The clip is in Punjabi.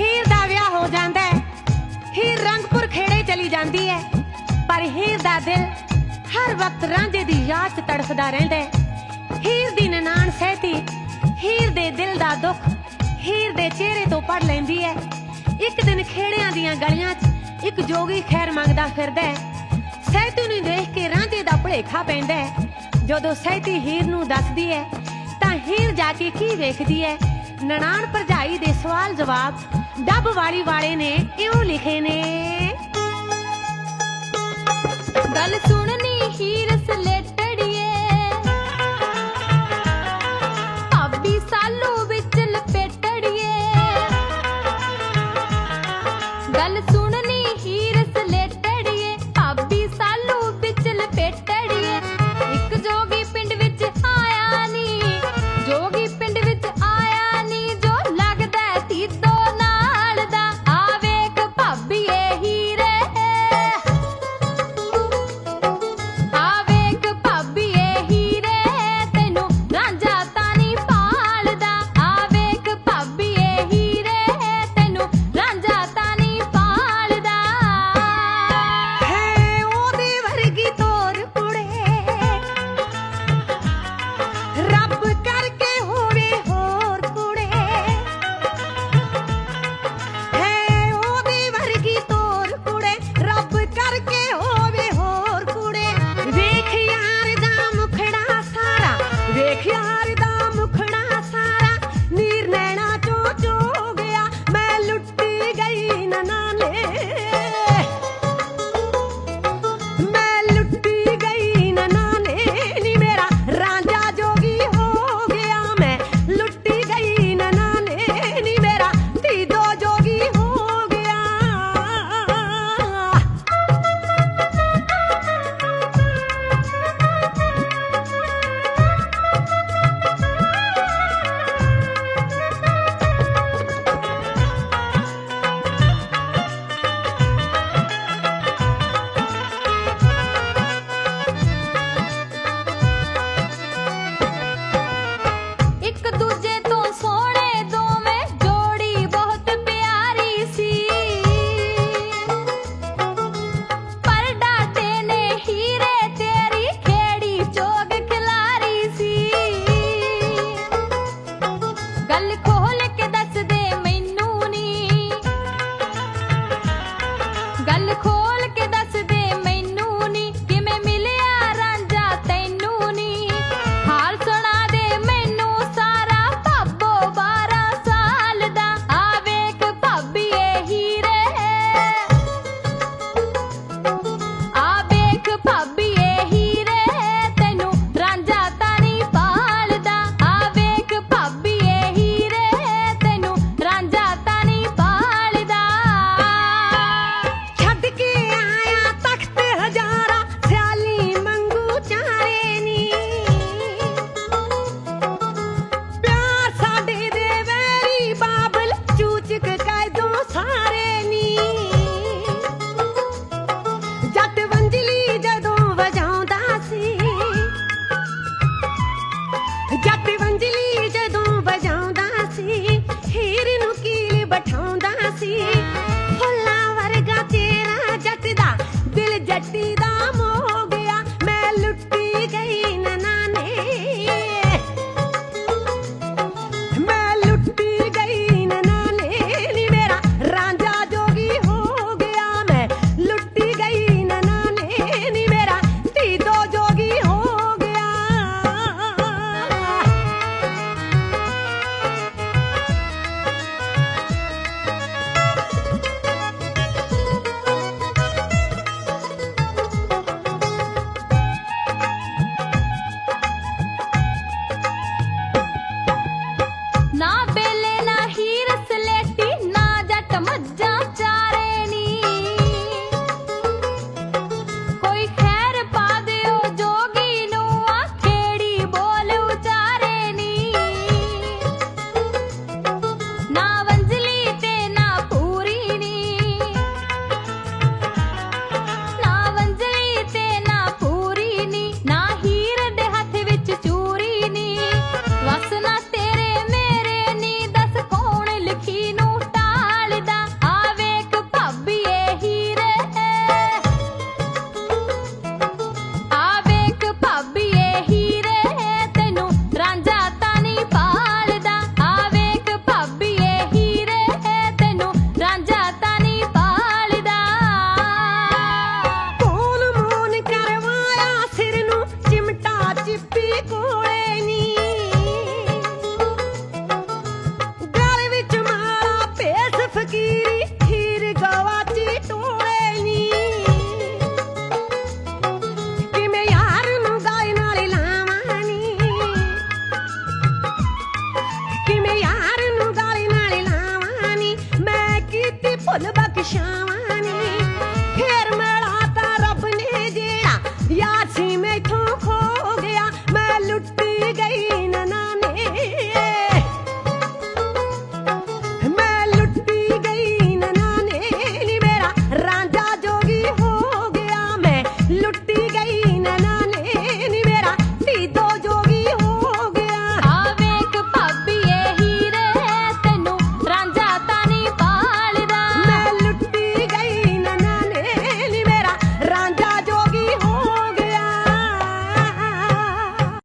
ਹੀਰ ਦਾ ਵਿਆਹ ਹੋ ਜਾਂਦਾ ਹੈ। ਹੀਰ ਰੰਗਪੁਰ ਖੇੜੇ ਚਲੀ ਜਾਂਦੀ ਹੈ। ਪਰ ਹੀਰ ਦਾ ਦਿਲ ਹਰ ਵਕਤ ਰਾਂਝੇ ਦੀ ਯਾਦ ਤੜਫਦਾ ਰਹਿੰਦਾ ਹੀਰ ਦੀ ਨਨਾਣ ਸਹਤੀ, ਹੀਰ ਦੇ ਦਿਲ ਦਾ ਦੁੱਖ ਹੀਰ ਦੇ ਚਿਹਰੇ ਤੋਂ ਪੜ ਲੈਂਦੀ ਹੈ। ਇੱਕ ਦਿਨ ਖੇੜਿਆਂ ਦੀਆਂ ਗਲੀਆਂ 'ਚ ਇੱਕ ਜੋਗੀ ਖੈਰ ਮੰਗਦਾ ਫਿਰਦਾ ਹੈ। ਸਹਤੀ ਨੂੰ ਦੇਖ ਕੇ ਰਾਂਝੇ ਦਾ ਭੁਲੇਖਾ ਪੈਂਦਾ ਹੈ। ਜਦੋਂ ਸਹਤੀ ਹੀਰ ਨੂੰ ਦੱਸਦੀ ਹੈ, ਤਾਂ ਹੀਰ ਜਾ ਕੇ ਕੀ ਵੇਖਦੀ ਹੈ? ਨਨਾਣ ਭਰਜਾਈ ਦੇ ਸਵਾਲ ਜਵਾਬ ਡੱਬ ਵਾਲੀ ਵਾਲੇ ਨੇ ਇਉਂ ਲਿਖੇ ਨੇ? ਗੱਲ ਸੁਣਨੀ ਹੀ ਰਸਲੇਟੜੀਏ ਭਾਬੀ ਸਾਲੂ ਵਿੱਚ ਲਪੇਟੜੀਏ। ਗੱਲ ਸੁਣ को